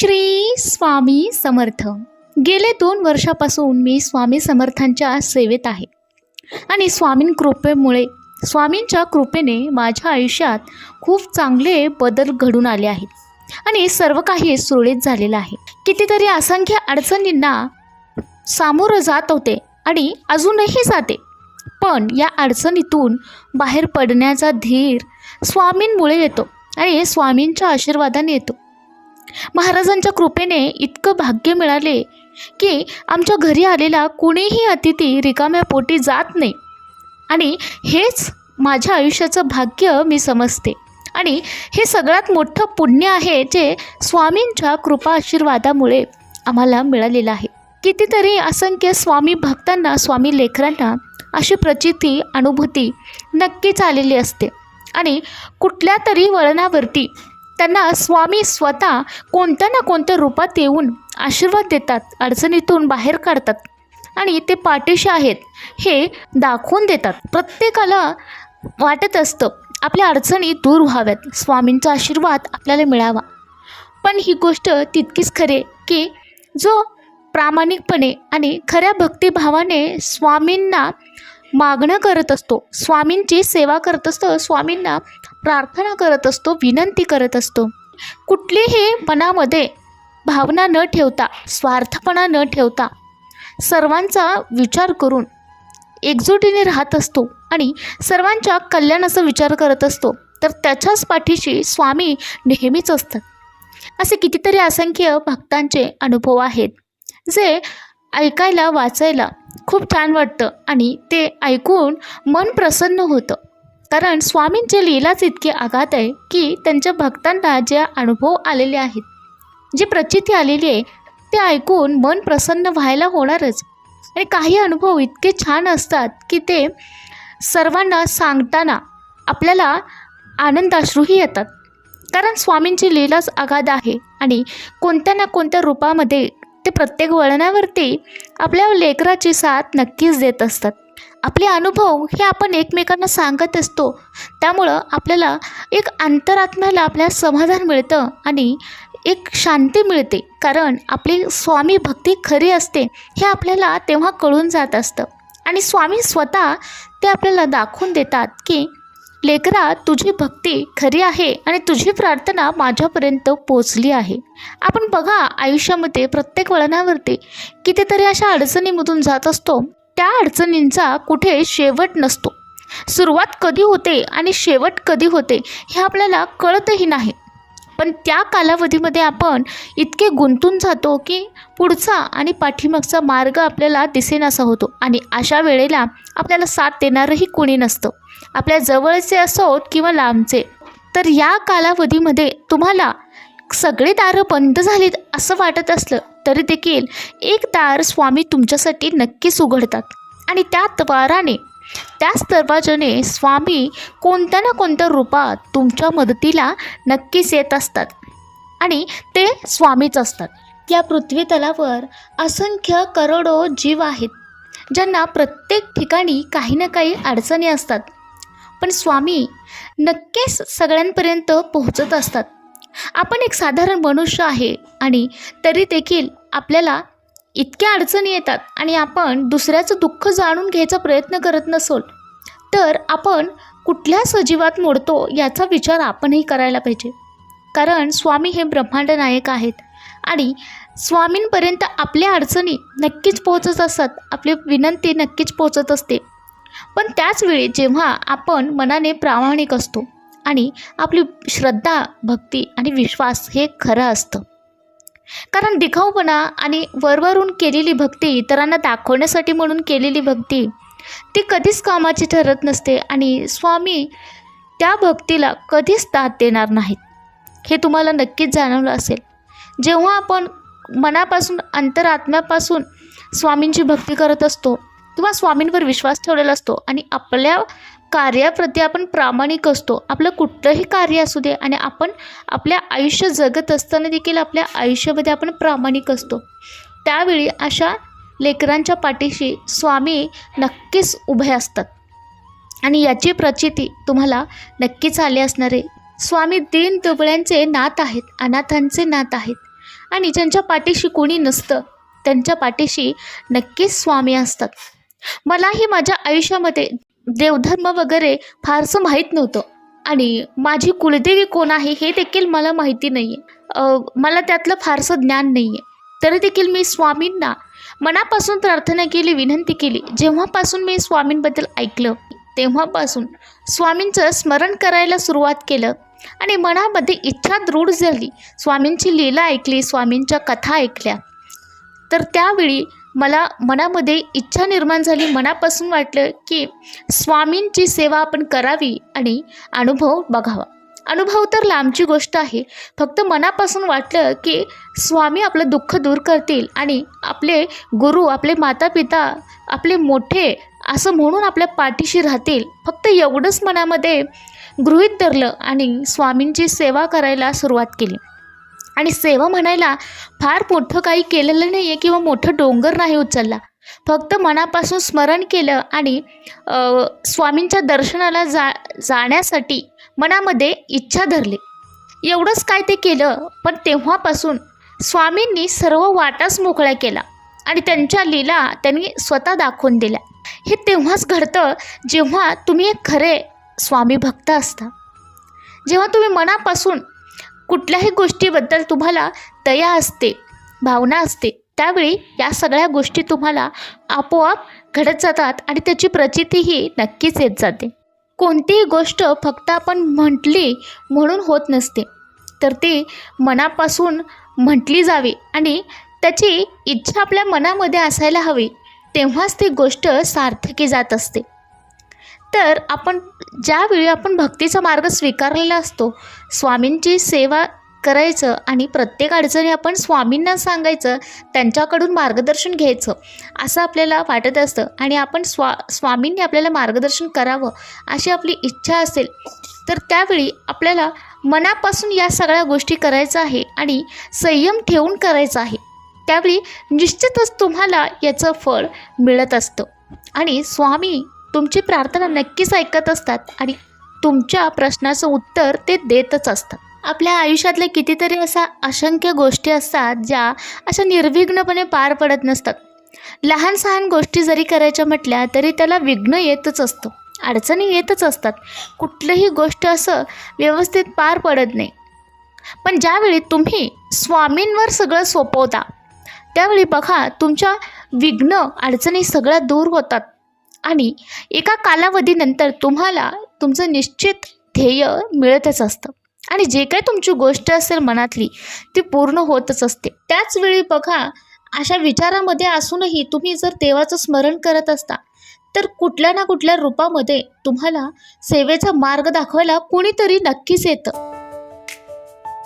श्री स्वामी समर्थ. गेले दोन वर्षापासून मी स्वामी समर्थांच्या सेवेत आहे. आणि स्वामीं कृपेमुळे स्वामींच्या कृपेने माझ्या आयुष्यात खूप चांगले बदल घडून आले आहेत. आणि सर्व काही सुरळीत झालेलं आहे. कितीतरी असंख्य अडचणींना सामोरं जात होते आणि अजूनही जाते. पण या अडचणीतून बाहेर पडण्याचा धीर स्वामींमुळे येतो आणि स्वामींच्या आशीर्वादाने येतो. महाराजांच्या कृपेने इतकं भाग्य मिळाले की आमच्या घरी आलेला कुणीही अतिथी रिकाम्या पोटी जात नाही. आणि हेच माझ्या आयुष्याचं भाग्य मी समजते. आणि हे सगळ्यात मोठं पुण्य आहे जे स्वामींच्या कृपा आशीर्वादामुळे आम्हाला मिळालेलं आहे. कितीतरी असंख्य स्वामी भक्तांना स्वामी लेकरांना अशी प्रचिती अनुभूती नक्कीच आलेली असते. आणि कुठल्या तरी वळणावरती त्यांना स्वामी स्वतः कोणत्या ना कोणत्या रूपात येऊन आशीर्वाद देतात अडचणीतून बाहेर काढतात आणि ते पाठीशी आहेत हे दाखवून देतात. प्रत्येकाला वाटत असतं आपल्या अडचणी दूर व्हाव्यात स्वामींचा आशीर्वाद आपल्याला मिळावा. पण ही गोष्ट तितकीच खरे की जो प्रामाणिकपणे आणि खऱ्या भक्तिभावाने स्वामींना मागणं करत असतो स्वामींची सेवा करत असतो स्वामींना प्रार्थना करत असतो विनंती करत असतो. कुठलीही मनामध्ये भावना न ठेवता स्वार्थपणा न ठेवता सर्वांचा विचार करून एकजुटीने राहत असतो आणि सर्वांच्या कल्याणाचा विचार करत असतो तर त्याच्याच पाठीशी स्वामी नेहमीच असतात. असे कितीतरी असंख्य भक्तांचे अनुभव आहेत जे ऐकायला वाचायला खूप छान वाटतं आणि ते ऐकून मन प्रसन्न होतं. कारण स्वामींच्या लीलाच इतके आघात आहे की त्यांच्या भक्तांना जे अनुभव आलेले आहेत जी प्रचिती आलेली आहे ते ऐकून मन प्रसन्न व्हायला होणारच. आणि काही अनुभव इतके छान असतात की ते सर्वांना सांगताना आपल्याला आनंदाश्रूही येतात. कारण स्वामींची लीलाच आघात आहे आणि कोणत्या ना कोणत्या रूपामध्ये ते प्रत्येक वळणावरती आपल्या लेकराची साथ नक्कीच देत असतात. आपले अनुभव हे आपण एकमेकांना सांगत असतो. त्यामुळं आपल्याला एक अंतरात्म्याला आपल्या समाधान मिळतं आणि एक शांती मिळते. कारण आपली स्वामी भक्ती खरी असते हे आपल्याला तेव्हा कळून जात असतं. आणि स्वामी स्वतः ते आपल्याला दाखवून देतात की लेकरा तुझी भक्ती खरी आहे आणि तुझी प्रार्थना माझ्यापर्यंत पोचली आहे. आपण बघा आयुष्यामध्ये प्रत्येक वळणावरती कितीतरी अशा अडचणीमधून जात असतो. त्या अडचणींचा कुठे शेवट नसतो. सुरुवात कधी होते आणि शेवट कधी होते हे आपल्याला कळतही नाही. पण त्या कालावधीमध्ये आपण इतके गुंतून जातो की पुढचा आणि पाठीमागचा मार्ग आपल्याला दिसेनासा होतो आणि अशा वेळेला आपल्याला साथ देणारंही कोणी नसतं. आपल्या जवळचे असोत किंवा लांबचे. तर या कालावधीमध्ये तुम्हाला सगळे दारं बंद झालीत असं वाटत असलं तरी देखील एक दार स्वामी तुमच्यासाठी नक्कीच उघडतात. आणि त्या द्वाराने त्याच दरवाजाने स्वामी कोणत्या ना कोणत्या रूपात तुमच्या मदतीला नक्कीच येत असतात. आणि ते स्वामीच असतात. या पृथ्वी तलावर असंख्य करोडो जीव आहेत ज्यांना प्रत्येक ठिकाणी काही ना काही अडचणी असतात. पण स्वामी नक्कीच सगळ्यांपर्यंत पोहोचत असतात. आपण एक साधारण मनुष्य आहे आणि तरी देखील आपल्याला इतक्या अडचणी येतात आणि आपण दुसऱ्याचं दुःख जाणून घ्यायचा प्रयत्न करत नसोल तर आपण कुठल्या सजीवात मोडतो याचा विचार आपणही करायला पाहिजे. कारण स्वामी हे ब्रह्मांड नायक आहेत आणि स्वामींपर्यंत आपल्या अडचणी नक्कीच पोहोचत असतात आपली विनंती नक्कीच पोहोचत असते. पण त्याचवेळी जेव्हा आपण मनाने प्रामाणिक असतो आणि आपली श्रद्धा भक्ती आणि विश्वास हे खरं असतं. कारण दिखाऊपणा आणि वरवरून केलेली भक्ती इतरांना दाखवण्यासाठी म्हणून केलेली भक्ती ती कधीच कामाची ठरत नसते आणि स्वामी त्या भक्तीला कधीच दाद देणार नाहीत. हे तुम्हाला नक्कीच जाणवलं असेल. जेव्हा आपण मनापासून अंतरात्म्यापासून स्वामींची भक्ती करत असतो किंवा स्वामींवर विश्वास ठेवलेला असतो आणि आपल्या कार्याप्रती आपण प्रामाणिक असतो. आपलं कुठलंही कार्य असू दे आणि आपण आपल्या आयुष्य जगत असताना देखील आपल्या आयुष्यामध्ये आपण प्रामाणिक असतो. त्यावेळी अशा लेकरांच्या पाठीशी स्वामी नक्कीच उभे असतात. आणि याची प्रचिती तुम्हाला नक्कीच आली असणार आहे. स्वामी दीन दुबळ्यांचे नात आहेत अनाथांचे नात आहेत. आणि ज्यांच्या पाठीशी कोणी नसतं त्यांच्या पाठीशी नक्कीच स्वामी असतात. मलाही माझ्या आयुष्यामध्ये देवधर्म वगैरे फारसं माहीत नव्हतं. आणि माझी कुलदेवी कोण आहे हे देखील मला माहिती नाही आहे मला त्यातलं फारसं ज्ञान नाही आहे तरी देखील मी स्वामींना मनापासून प्रार्थना केली विनंती केली. जेव्हापासून मी स्वामींबद्दल ऐकलं तेव्हापासून स्वामींचं स्मरण करायला सुरुवात केलं आणि मनामध्ये इच्छा दृढ झाली. स्वामींची लीला ऐकली स्वामींच्या कथा ऐकल्या. तर त्यावेळी मला मनामध्ये इच्छा निर्माण झाली मनापासून वाटलं की स्वामींची सेवा आपण करावी आणि अनुभव बघावा. अनुभव तर लांबची गोष्ट आहे. फक्त मनापासून वाटलं की स्वामी आपलं दुःख दूर करतील आणि आपले गुरु आपले माता पिता आपले मोठे असं म्हणून आपल्या पाठीशी राहतील. फक्त एवढंच मनामध्ये गृहीत धरलं आणि स्वामींची सेवा करायला सुरुवात केली. आणि सेवा म्हणायला फार मोठं काही केलेलं नाही आहे किंवा मोठं डोंगर नाही उचलला. फक्त मनापासून स्मरण केलं आणि स्वामींच्या दर्शनाला जा जाण्यासाठी मनामध्ये इच्छा धरली. एवढंच काय ते केलं पण तेव्हापासून स्वामींनी सर्व वाटाच मोकळ्या केला आणि त्यांच्या लीला त्यांनी स्वतः दाखवून दिल्या. हे तेव्हाच घडतं जेव्हा तुम्ही एक खरे स्वामी भक्त असता. जेव्हा तुम्ही मनापासून कुठल्याही गोष्टीबद्दल तुम्हाला दया असते भावना असते त्यावेळी या सगळ्या गोष्टी तुम्हाला आपोआप घडत जातात आणि त्याची प्रचितीही नक्कीच येत जाते. कोणतीही गोष्ट फक्त आपण म्हटली म्हणून होत नसते तर ती मनापासून म्हटली जावी आणि त्याची इच्छा आपल्या मनामध्ये असायला हवी तेव्हाच ती गोष्ट सार्थकी जात असते. तर आपण ज्यावेळी आपण भक्तीचा मार्ग स्वीकारलेला असतो स्वामींची सेवा करायचं आणि प्रत्येक अडचणी आपण स्वामींना सांगायचं त्यांच्याकडून मार्गदर्शन घ्यायचं असं आपल्याला वाटत असतं. आणि आपण स्वा स्वामींनी आपल्याला मार्गदर्शन करावं अशी आपली इच्छा असेल तर त्यावेळी आपल्याला मनापासून या सगळ्या गोष्टी करायचं आहे आणि संयम ठेवून करायचं आहे. त्यावेळी निश्चितच तुम्हाला याचं फळ मिळत असतं. आणि स्वामी तुमची प्रार्थना नक्कीच ऐकत असतात आणि तुमच्या प्रश्नाचं उत्तर ते देतच असतात. आपल्या आयुष्यातल्या कितीतरी असा असंख्य गोष्टी असतात ज्या अशा निर्विघ्नपणे पार पडत नसतात. लहान सहान गोष्टी जरी करायच्या म्हटल्या तरी त्याला विघ्न येतच असतं. अडचणी येतच असतात. कुठलंही गोष्ट असं व्यवस्थित पार पडत नाही. पण ज्यावेळी तुम्ही स्वामींवर सगळं सोपवता त्यावेळी बघा तुमच्या विघ्न अडचणी सगळ्या दूर होतात. आणि एका कालावधीनंतर तुम्हाला तुमचं निश्चित ध्येय मिळतच असतं. आणि जे काही तुमची गोष्ट असेल मनातली ती पूर्ण होतच असते. त्याचवेळी बघा अशा विचारामध्ये असूनही तुम्ही जर देवाचं स्मरण करत असता तर कुठल्या ना कुठल्या रूपामध्ये तुम्हाला सेवेचा मार्ग दाखवायला कुणीतरी नक्कीच येतं.